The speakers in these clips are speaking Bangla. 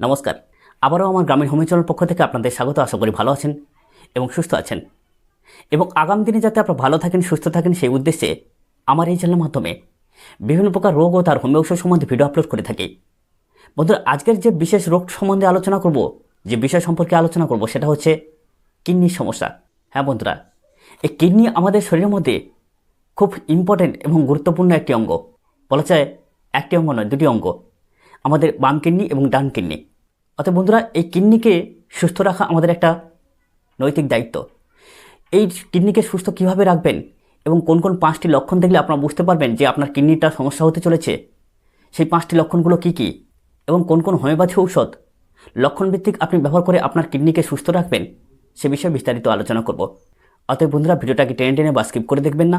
নমস্কার। আবারও আমার গ্রামীণ হোমিচনের পক্ষ থেকে আপনাদের স্বাগত, আশা করি ভালো আছেন এবং সুস্থ আছেন। এবং আগামী দিনে যাতে আপনারা ভালো থাকেন, সুস্থ থাকেন, সেই উদ্দেশ্যে আমার এই চ্যানেলের মাধ্যমে বিভিন্ন প্রকার রোগ ও তার হোমিও ঔষধ সম্বন্ধে ভিডিও আপলোড করে থাকি। বন্ধুরা, আজকের যে বিশেষ রোগ সম্বন্ধে আলোচনা করব, যে বিষয় সম্পর্কে আলোচনা করব, সেটা হচ্ছে কিডনির সমস্যা। হ্যাঁ বন্ধুরা, এই কিডনি আমাদের শরীরের মধ্যে খুব ইম্পর্ট্যান্ট এবং গুরুত্বপূর্ণ একটি অঙ্গ। বলা যায় একটি অঙ্গ নয়, দুটি অঙ্গ। আমাদের বাম কিডনি এবং ডান কিডনি। অর্থাৎ বন্ধুরা, এই কিডনিকে সুস্থ রাখা আমাদের একটা নৈতিক দায়িত্ব। এই কিডনিকে সুস্থ কীভাবে রাখবেন এবং কোন কোন পাঁচটি লক্ষণ দেখলে আপনারা বুঝতে পারবেন যে আপনার কিডনিটা সমস্যা হতে চলেছে? সেই পাঁচটি লক্ষণগুলো কি কি? এবং কোন কোন হোমিওপ্যাথি ঔষধ? লক্ষণভিত্তিক আপনি ব্যবহার করে আপনার কিডনিকে সুস্থ রাখবেন, সে বিষয়ে বিস্তারিত আলোচনা করব। অতএব বন্ধুরা, ভিডিওটাকে টেনে টেনে বা স্কিপ করে দেখবেন না।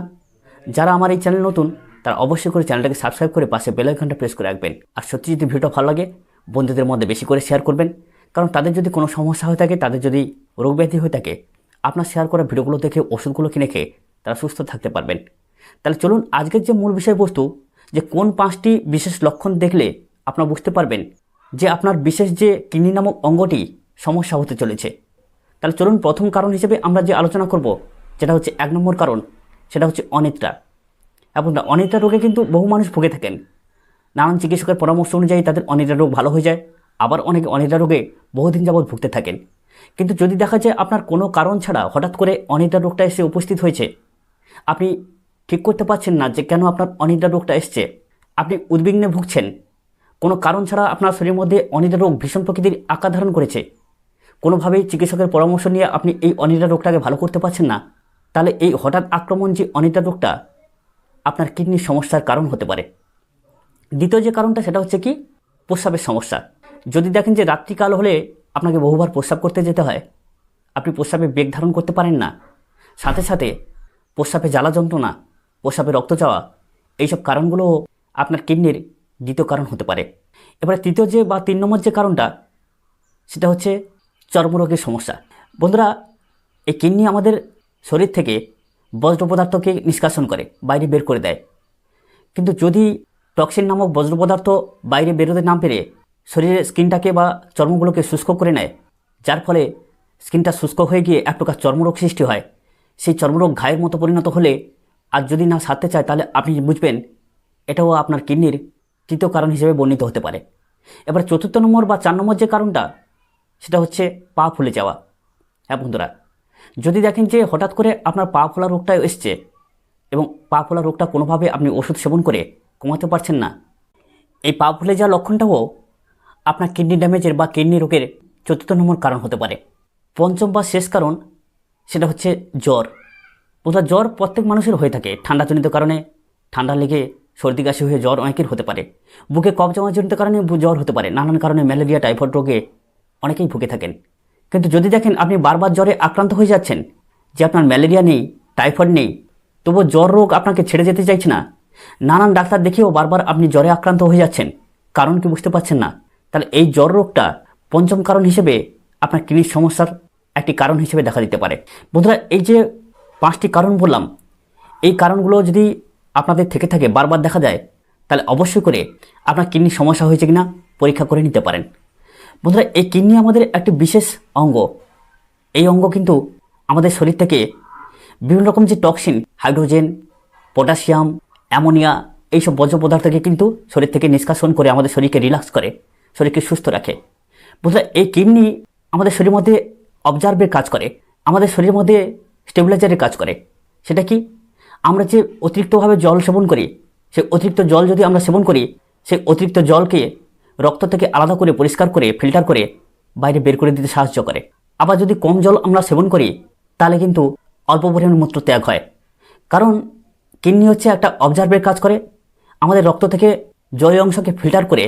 যারা আমার এই চ্যানেল নতুন, তারা অবশ্যই করে চ্যানেলটাকে সাবস্ক্রাইব করে পাশে বেল আইকনটা প্রেস করে রাখবেন। আর সত্যি যদি ভিডিওটা ভালো লাগে বন্ধুদের মধ্যে বেশি করে শেয়ার করবেন। কারণ তাদের যদি কোনো সমস্যা হয়ে থাকে, তাদের যদি রোগ ব্যাধি হয়ে থাকে, আপনার শেয়ার করা ভিডিওগুলো দেখে, ওষুধগুলো কিনে খেয়ে তারা সুস্থ থাকতে পারবেন। তাহলে চলুন, আজকের যে মূল বিষয়বস্তু, যে কোন পাঁচটি বিশেষ লক্ষণ দেখলে আপনারা বুঝতে পারবেন যে আপনার বিশেষ যে কিডনি নামক অঙ্গটি সমস্যা হতে চলেছে। তাহলে চলুন, প্রথম কারণ হিসেবে আমরা যে আলোচনা করব, যেটা হচ্ছে এক নম্বর কারণ, সেটা হচ্ছে অনিদ্রা। এবং অনিদ্রা রোগে কিন্তু বহু মানুষ ভুগে থাকেন। নানান চিকিৎসকের পরামর্শ অনুযায়ী তাদের অনিদ্রা রোগ ভালো হয়ে যায়, আবার অনেকে অনিদ্রা রোগে বহুদিন যাবৎ ভুগতে থাকেন। কিন্তু যদি দেখা যায় আপনার কোনো কারণ ছাড়া হঠাৎ করে অনিদ্রা রোগটা এসে উপস্থিত হয়েছে, আপনি ঠিক করতে পারছেন না যে কেন আপনার অনিদ্রা রোগটা এসছে। আপনি উদ্বিগ্নে ভুগছেন। কোনো কারণ ছাড়া আপনার শরীরের মধ্যে অনিদ্রা রোগ ভীষণ প্রকৃতির আকার ধারণ করেছে। কোনোভাবেই চিকিৎসকের পরামর্শ নিয়ে আপনি এই অনিদ্রা রোগটাকে ভালো করতে পারছেন না। তাহলে এই হঠাৎ আক্রমণ যে অনিদ্রা রোগটা আপনার কিডনির সমস্যার কারণ হতে পারে। দ্বিতীয় যে কারণটা, সেটা হচ্ছে কি? প্রস্রাবের সমস্যা। যদি দেখেন যে রাত্রিকাল হলে আপনাকে বহুবার প্রস্রাব করতে যেতে হয়, আপনি প্রস্রাবে বেগ ধারণ করতে পারেন না। সাথে সাথে প্রস্রাবে জ্বালা যন্ত্রণা, প্রস্রাবে রক্ত চাওয়া এইসব কারণগুলো আপনার কিডনির দ্বিতীয় কারণ হতে পারে। এবারে তৃতীয় যে বা তিন নম্বর যে কারণটা, সেটা হচ্ছে চর্মরোগের সমস্যা। বন্ধুরা, এই কিডনি আমাদের শরীর থেকে বজ্র পদার্থকে নিষ্কাশন করে, বাইরে বের করে দেয়। কিন্তু যদি টক্সিন নামক বজ্র পদার্থ বাইরে বেরোতে না পেরে শরীরের স্কিনটাকে বা চর্মগুলোকে শুষ্ক করে নেয়, যার ফলে স্কিনটা শুষ্ক হয়ে গিয়ে এক প্রকার চর্মরোগ সৃষ্টি হয়। সেই চর্মরোগ ঘায়ের মতো পরিণত হলে আর যদি না সারতে চায় তাহলে আপনি বুঝবেন এটাও আপনার কিডনির তৃতীয় কারণ হিসেবে বর্ণিত হতে পারে। এবার চতুর্থ নম্বর বা চার নম্বর যে কারণটা, সেটা হচ্ছে পা ফুলে যাওয়া। হ্যাঁ বন্ধুরা, যদি দেখেন যে হঠাৎ করে আপনার পা ফোলা রোগটা এসছে এবং পা ফোলা রোগটা কোনোভাবে আপনি ওষুধ সেবন করে কমাতে পারছেন না। এই পা ফুলে যাওয়ার লক্ষণটাও আপনার কিডনি ড্যামেজের বা কিডনি রোগের চতুর্থ নম্বর কারণ হতে পারে। পঞ্চম বা শেষ কারণ সেটা হচ্ছে জ্বর। বোধহয় জ্বর প্রত্যেক মানুষের হয়ে থাকে। ঠান্ডাজনিত কারণে ঠান্ডা লেগে সর্দি কাশি হয়ে জ্বর অনেকের হতে পারে। বুকে কফ জমাজনিত কারণে জ্বর হতে পারে। নানান কারণে ম্যালেরিয়া, টাইফয়েড রোগে অনেকেই ভুগে থাকেন। কিন্তু যদি দেখেন আপনি বারবার জ্বরে আক্রান্ত হয়ে যাচ্ছেন, যে আপনার ম্যালেরিয়া নেই, টাইফয়েড নেই, তবুও জ্বর রোগ আপনাকে ছেড়ে যেতে চাইছে না নানান ডাক্তার দেখেও বারবার আপনি জ্বরে আক্রান্ত হয়ে যাচ্ছেন। কারণ কি বুঝতে পারছেন না? তাহলে এই জ্বর রোগটা পঞ্চম কারণ হিসেবে আপনার কিডনির সমস্যার একটি কারণ হিসেবে দেখা দিতে পারে। বন্ধুরা, এই যে পাঁচটি কারণ বললাম, এই কারণগুলো যদি আপনাদের থেকে থাকে, বারবার দেখা যায়, তাহলে অবশ্যই করে আপনার কিডনির সমস্যা হয়েছে কিনা পরীক্ষা করে নিতে পারেন। বন্ধুরা, এই কিডনি আমাদের একটি বিশেষ অঙ্গ। এই অঙ্গ কিন্তু আমাদের শরীর থেকে বিভিন্ন রকম যে টক্সিন, হাইড্রোজেন, পটাশিয়াম অ্যামোনিয়া এইসব বর্জ্য পদার্থকে কিন্তু শরীর থেকে নিষ্কাশন করে আমাদের শরীরকে রিল্যাক্স করে, শরীরকে সুস্থ রাখে। বন্ধুরা, এই কিডনি আমাদের শরীরের মধ্যে অবজার্ভের কাজ করে, আমাদের শরীরের মধ্যে স্টেবিলাইজারের কাজ করে। সেটা কি? আমরা যে অতিরিক্তভাবে জল সেবন করি সেই অতিরিক্ত জল যদি আমরা সেবন করি সেই অতিরিক্ত জলকে রক্ত থেকে আলাদা করে পরিষ্কার করে ফিল্টার করে বাইরে বের করে দিতে সাহায্য করে। আবার যদি কম জল আমরা সেবন করি, তাহলে কিন্তু অল্প পরিমাণ মূত্র ত্যাগ হয়। কারণ কিডনি হচ্ছে একটা অবজার্ভের কাজ করে। আমাদের রক্ত থেকে জলীয় অংশকে ফিল্টার করে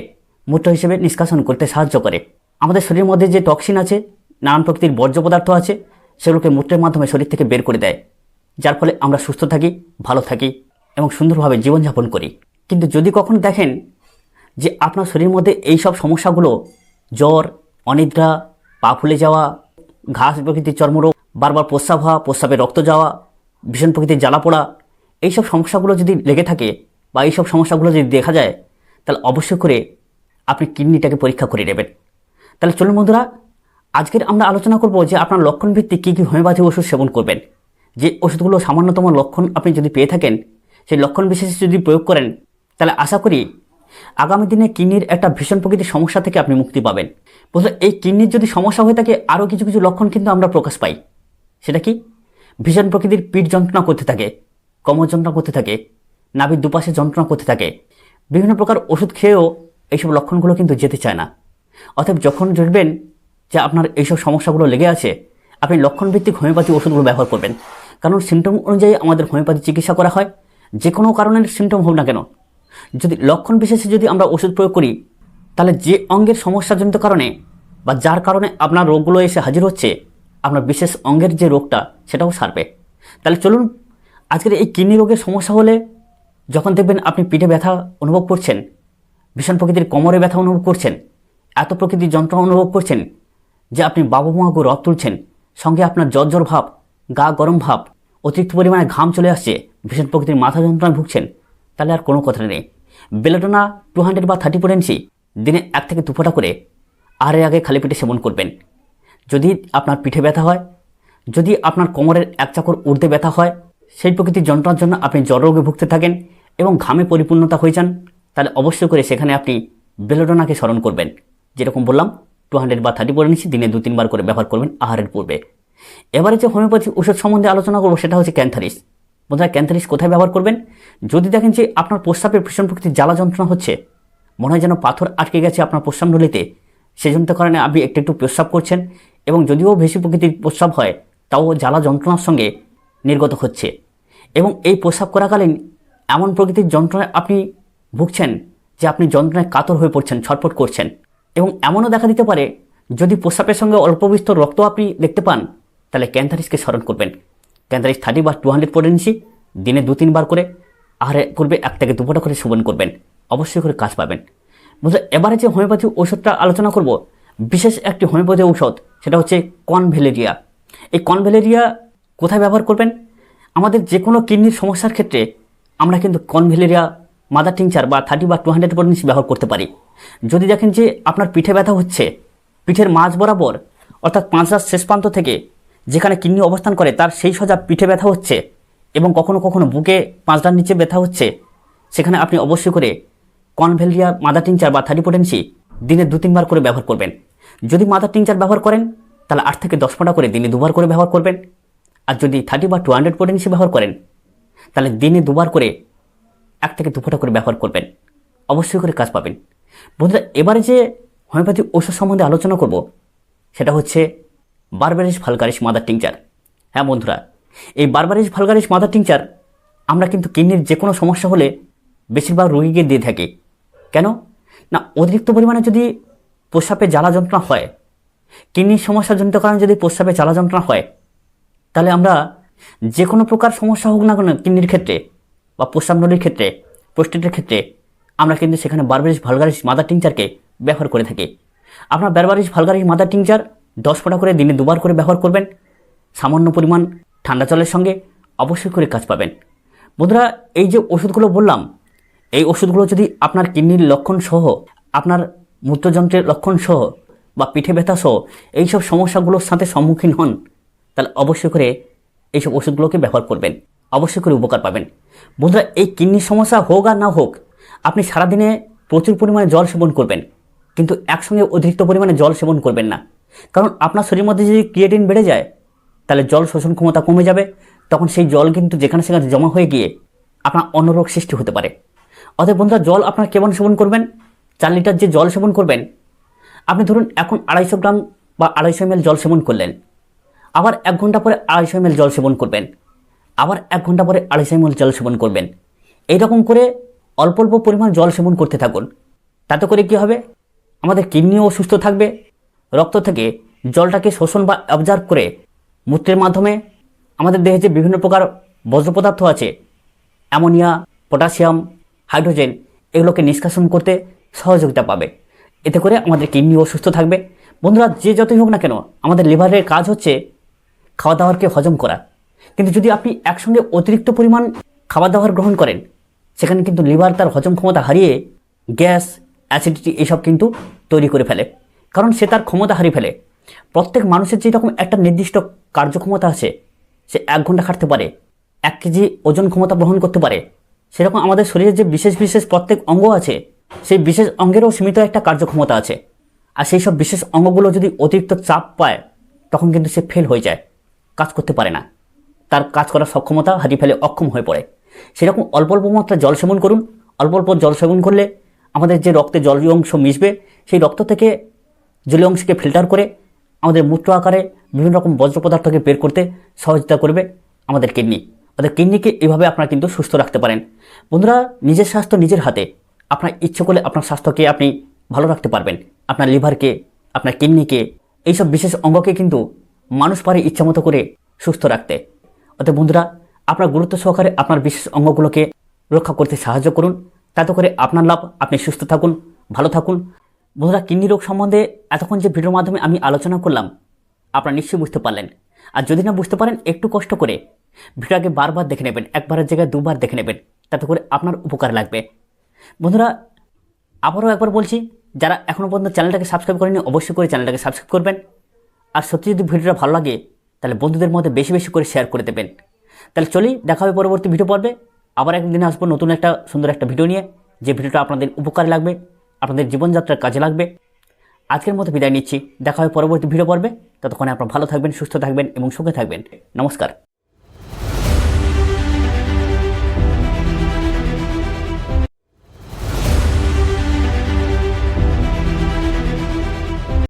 মূত্র হিসেবে নিষ্কাশন করতে সাহায্য করে। আমাদের শরীরের মধ্যে যে টক্সিন আছে, নানান প্রকৃতির বর্জ্য পদার্থ আছে, সেগুলোকে মূত্রের মাধ্যমে শরীর থেকে বের করে দেয়। যার ফলে আমরা সুস্থ থাকি, ভালো থাকি এবং সুন্দরভাবে জীবনযাপন করি। কিন্তু যদি কখনো দেখেন যে আপনার শরীরের মধ্যে এই সব সমস্যাগুলো, জ্বর, অনিদ্রা, পা ফুলে যাওয়া, ঘাস প্রকৃতির চর্মরোগ, বারবার প্রস্রাব হওয়া, প্রস্রাবে রক্ত যাওয়া, ভীষণ প্রকৃতির জ্বালা পোড়া এইসব সমস্যাগুলো যদি লেগে থাকে বা এইসব সমস্যাগুলো যদি দেখা যায়, তাহলে অবশ্যই করে আপনি কিডনিটাকে পরীক্ষা করে নেবেন। তাহলে চলুন বন্ধুরা, আজকের আমরা আলোচনা করব যে আপনার লক্ষণ ভিত্তিক কী কী হোমিওপ্যাথি ওষুধ সেবন করবেন। যে ওষুধগুলো সামান্যতম লক্ষণ আপনি যদি পেয়ে থাকেন, সেই লক্ষণ বিশেষে যদি প্রয়োগ করেন, তাহলে আশা করি আগামী দিনে কিডনির একটা ভীষণ প্রকৃতির সমস্যা থেকে আপনি মুক্তি পাবেন। বন্ধুরা, এই কিডনির যদি সমস্যা হয়ে থাকে, আরও কিছু কিছু লক্ষণ কিন্তু আমরা প্রকাশ পাই। সেটা কি? ভীষণ প্রকৃতির পিঠ যন্ত্রণা করতে থাকে। যন্ত্রণা করতে থাকে, নাভির দুপাশে যন্ত্রণা করতে থাকে। বিভিন্ন প্রকার ওষুধ খেয়েও এইসব লক্ষণগুলো কিন্তু যেতে চায় না। অতএব যখন দেখবেন যে আপনার এইসব সমস্যাগুলো লেগে আছে, আপনি লক্ষণভিত্তিক হোমিওপ্যাথি ওষুধগুলো ব্যবহার করবেন। কারণ সিমটম অনুযায়ী আমাদের হোমিওপ্যাথি চিকিৎসা করা হয়, যে কোনো কারণের সিমটম হোক না কেন। যদি লক্ষণ বিশেষে যদি আমরা ওষুধ প্রয়োগ করি, তাহলে যে অঙ্গের সমস্যাজনিত কারণে বা যার কারণে আপনার রোগগুলো এসে হাজির হচ্ছে, আপনার বিশেষ অঙ্গের যে রোগটা, সেটাও সারবে। তাহলে চলুন আজকের এই কিডনি রোগের সমস্যা হলে যখন দেখবেন আপনি পিঠে ব্যথা অনুভব করছেন, ভীষণ প্রকৃতির কোমরে ব্যথা অনুভব করছেন, এত প্রকৃতির যন্ত্রণা অনুভব করছেন যে আপনি বাবু মাগো রথ তুলছেন, সঙ্গে আপনার জ্বর জ্বর ভাব, গা গরম ভাব, অতিরিক্ত পরিমাণে ঘাম চলে আসছে, ভীষণ প্রকৃতির মাথা যন্ত্রণায় ভুগছেন, তাহলে আর কোনো কথা নেই। বেলোটোনা টু হান্ড্রেড বা থার্টি পটেন্সি দিনে এক থেকে দুফোটা করে আরে আগে খালি পেটে সেবন করবেন। যদি আপনার পিঠে ব্যথা হয়, যদি আপনার কোমরের এক চাকর উর্ধে ব্যথা হয় সেই প্রকৃতির যন্ত্রণার জন্য আপনি জ্বররোগে ভুগতে থাকেন এবং ঘামে পরিপূর্ণতা হয়ে যান, তাহলে অবশ্যই করে সেখানে আপনি বেলোডোনাকে স্মরণ করবেন। যেরকম বললাম টু হান্ড্রেড বা থার্টি পরে নিচ্ছি দিনে দু তিনবার করে ব্যবহার করবেন আহারের পূর্বে। এবারে যে হোমিওপ্যাথি ওষুধ সম্বন্ধে আলোচনা করব, সেটা হচ্ছে ক্যান্থারিস। বোধহয় ক্যান্থারিস কোথায় ব্যবহার করবেন? যদি দেখেন যে আপনার প্রস্রাবের ভীষণ প্রকৃতির জ্বালা যন্ত্রণা হচ্ছে, মনে হয় যেন পাথর আটকে গেছে আপনার প্রস্রাব নলিতে, সেজন্য কারণে আপনি একটু একটু প্রস্রাব করছেন, এবং যদিও বেশি প্রকৃতির প্রস্রাব হয়, তাও জ্বালা যন্ত্রণার সঙ্গে নির্গত হচ্ছে। এবং এই প্রস্রাব করাকালীন এমন প্রকৃতির যন্ত্রণায় আপনি ভুগছেন যে আপনি যন্ত্রণায় কাতর হয়ে পড়ছেন, ছটফট করছেন। এবং এমনও দেখা দিতে পারে, যদি প্রস্রাবের সঙ্গে অল্প বিস্তর রক্ত আপনি দেখতে পান, তাহলে ক্যান্থারিসকে স্মরণ করবেন। ক্যান্থারিস থার্টি বা টু হান্ড্রেড নিচ্ছি দিনে দু তিনবার করে, আহারে করবে এক থেকে দুপুরটা করে সেবন করবেন, অবশ্যই করে কাজ পাবেন। বুঝলে, এবারে যে হোমিওপ্যাথি ওষুধটা আলোচনা করব, বিশেষ একটি হোমিওপ্যাথি ঔষধ, সেটা হচ্ছে কনভেলেরিয়া। এই কনভেলেরিয়া কোথায় ব্যবহার করবেন? আমাদের যে কোনো কিডনির সমস্যার ক্ষেত্রে আমরা কিন্তু কনভেলেরিয়া, মাদার টিংচার বা থার্টি বা টু হান্ড্রেড পটেন্সি ব্যবহার করতে পারি। যদি দেখেন যে আপনার পিঠে ব্যথা হচ্ছে, পিঠের মাঝ বরাবর, অর্থাৎ পাঁচরার শেষ প্রান্ত থেকে যেখানে কিডনি অবস্থান করে, তার সেই সজা পিঠে ব্যথা হচ্ছে এবং কখনো কখনো বুকে পাঁচটার নিচে ব্যথা হচ্ছে, সেখানে আপনি অবশ্যই করে কনভেলিয়া মাদার টিংচার বা থার্টি পোটেন্সি দিনে দু তিনবার করে ব্যবহার করবেন। যদি মাদার টিংচার ব্যবহার করেন, তাহলে আট থেকে দশ ফোঁটা করে দিনে দুবার করে ব্যবহার করবেন। আর যদি থার্টি বা টু হান্ড্রেড পোটেন্সি ব্যবহার করেন, তাহলে দিনে দুবার করে এক থেকে দু ফোঁটা করে ব্যবহার করবেন। অবশ্যই করে কাজ পাবেন। বন্ধুরা, এবারে যে হোমিওপ্যাথি ওষুধ সম্বন্ধে আলোচনা করব, সেটা হচ্ছে বারবারিস ভালগারিস মাদার টিংচার হ্যাঁ বন্ধুরা, এই বারবারিস ভালগারিস মাদার টিংচার আমরা কিন্তু কিডনির যে কোনো সমস্যা হলে বেশিরভাগ রোগীকে দিয়ে থাকি। কেন? না, অতিরিক্ত পরিমাণে যদি প্রস্রাবে জ্বালা যন্ত্রণা হয়, কিডনির সমস্যাজনিত কারণে যদি প্রস্রাবে জ্বালা যন্ত্রণা হয় তাহলে আমরা যে কোনো প্রকার সমস্যা হোক না কেন কিডনির ক্ষেত্রে বা প্রস্রাব নলীর ক্ষেত্রে প্রস্টেটের ক্ষেত্রে, আমরা কিন্তু সেখানে বারবারিস ভালগারিস মাদার টিংচারকে ব্যবহার করে থাকি। আপনার বারবারিস ভালগারিস মাদার টিংচার দশ ফোঁটা করে দিনে দুবার করে ব্যবহার করবেন। সামান্য পরিমাণ ঠান্ডা জলের সঙ্গে অবশ্যই করে কাজ পাবেন। বন্ধুরা, এই যে ওষুধগুলো বললাম, এই ওষুধগুলো যদি আপনার কিডনির লক্ষণ সহ, আপনার মূত্রযন্ত্রের লক্ষণ সহ বা পিঠে ব্যথা সহ, এইসব সমস্যাগুলোর সাথে সম্মুখীন হন তাহলে অবশ্যই করে এইসব ওষুধগুলোকে ব্যবহার করবেন। অবশ্যই করে উপকার পাবেন। বন্ধুরা, এই কিডনির সমস্যা হোক আর না হোক, আপনি সারাদিনে প্রচুর পরিমাণে জল সেবন করবেন, কিন্তু একসঙ্গে অতিরিক্ত পরিমাণে জল সেবন করবেন না। কারণ আপনার শরীরের মধ্যে যদি ক্রিয়েটিন বেড়ে যায়, তাহলে জল শোষণ ক্ষমতা কমে যাবে, তখন সেই জল কিন্তু যেখানে সেখানে জমা হয়ে গিয়ে আপনার অন্য রোগ সৃষ্টি হতে পারে। অতএব বন্ধুরা, জল আপনার কেমন সেবন করবেন? চার লিটার যে জল সেবন করবেন, আপনি ধরুন এখন আড়াইশো গ্রাম বা আড়াইশো এম জল সেবন করলেন। আবার এক ঘণ্টা পরে আড়াইশো এম জল সেবন করবেন। আবার এক ঘণ্টা পরে আড়াইশো এম জল সেবন করবেন। এইরকম করে অল্প অল্প পরিমাণ জল সেবন করতে থাকুন। তাতে করে কি হবে? আমাদের কিডনিও সুস্থ থাকবে। রক্ত থেকে জলটাকে শোষণ বা অবজার্ভ করে মূত্রের মাধ্যমে আমাদের দেহে যে বিভিন্ন প্রকার বজ্র পদার্থ আছে, অ্যামোনিয়া, পটাশিয়াম, হাইড্রোজেন, এগুলোকে নিষ্কাশন করতে সহযোগিতা পাবে। এতে করে আমাদের কিডনিও সুস্থ থাকবে। বন্ধুরা, যে যতই হোক না কেন, আমাদের লিভারের কাজ হচ্ছে খাওয়া দাওয়ারকে হজম করা। কিন্তু যদি আপনি একসঙ্গে অতিরিক্ত পরিমাণ খাবার দাবার গ্রহণ করেন, সেখানে কিন্তু লিভার তার হজম ক্ষমতা হারিয়ে গ্যাস, অ্যাসিডিটি এসব কিন্তু তৈরি করে ফেলে, কারণ সে তার ক্ষমতা হারিয়ে ফেলে। প্রত্যেক মানুষের যেরকম একটা নির্দিষ্ট কার্যক্ষমতা আছে, সে এক ঘণ্টা খাটতে পারে, এক কেজি ওজন ক্ষমতা বহন করতে পারে, সেরকম আমাদের শরীরের যে বিশেষ বিশেষ প্রত্যেক অঙ্গ আছে, সেই বিশেষ অঙ্গেরও সীমিত একটা কার্যক্ষমতা আছে। আর সেই সব বিশেষ অঙ্গগুলো যদি অতিরিক্ত চাপ পায়, তখন কিন্তু সে ফেল হয়ে যায়। কাজ করতে পারে না। তার কাজ করার সক্ষমতা হারিয়ে ফেলে অক্ষম হয়ে পড়ে। সেরকম অল্প অল্প মাত্রা জল সেবন করুন। অল্প অল্প জল সেবন করলে আমাদের যে রক্তে জলীয় অংশ মিশবে, সেই রক্ত থেকে জলীয় অংশকে ফিল্টার করে আমাদের মূত্র আকারে বিভিন্ন রকম বজ্র পদার্থকে বের করতে সহযোগিতা করবে আমাদের কিডনি। আমাদের কিডনিকে এভাবে আপনারা কিন্তু সুস্থ রাখতে পারেন। বন্ধুরা, নিজের স্বাস্থ্য নিজের হাতে। আপনার ইচ্ছে করলে আপনার স্বাস্থ্যকে আপনি ভালো রাখতে পারবেন। আপনার লিভারকে, আপনার কিডনিকে, এইসব বিশেষ অঙ্গকে কিন্তু মানুষ পারে ইচ্ছামতো করে সুস্থ রাখতে। অতএব বন্ধুরা, আপনার গুরুত্ব সহকারে আপনার বিশেষ অঙ্গগুলোকে রক্ষা করতে সাহায্য করুন। তাতে করে আপনার লাভ, আপনি সুস্থ থাকুন, ভালো থাকুন। বন্ধুরা, কিডনি রোগ সম্বন্ধে এতক্ষণ যে ভিডিওর মাধ্যমে আমি আলোচনা করলাম, আপনারা নিশ্চয়ই বুঝতে পারলেন। আর যদি না বুঝতে পারেন, একটু কষ্ট করে ভিডিওটাকে বারবার দেখে নেবেন, একবারের জায়গায় দুবার দেখে নেবেন। তাতে করে আপনার উপকার লাগবে। বন্ধুরা, আবারও একবার বলছি, যারা এখনও পর্যন্ত চ্যানেলটাকে সাবস্ক্রাইব করেনি অবশ্যই করে চ্যানেলটাকে সাবস্ক্রাইব করবেন। আর সত্যি যদি ভিডিওটা ভালো লাগে, তাহলে বন্ধুদের মধ্যে বেশি বেশি করে শেয়ার করে দেবেন। তাহলে চলি, দেখা হবে পরবর্তী ভিডিও পর্বে। আবার একদিন আসব নতুন একটা সুন্দর একটা ভিডিও নিয়ে, যে ভিডিওটা আপনাদের উপকারে লাগবে, আপনাদের জীবনযাত্রার কাজে লাগবে। আজকের মতো বিদায় নিচ্ছি। দেখা হবে পরবর্তী ভিডিও পর্বে। ততক্ষণে আপনারা ভালো থাকবেন, সুস্থ থাকবেন এবং সুখে থাকবেন। নমস্কার।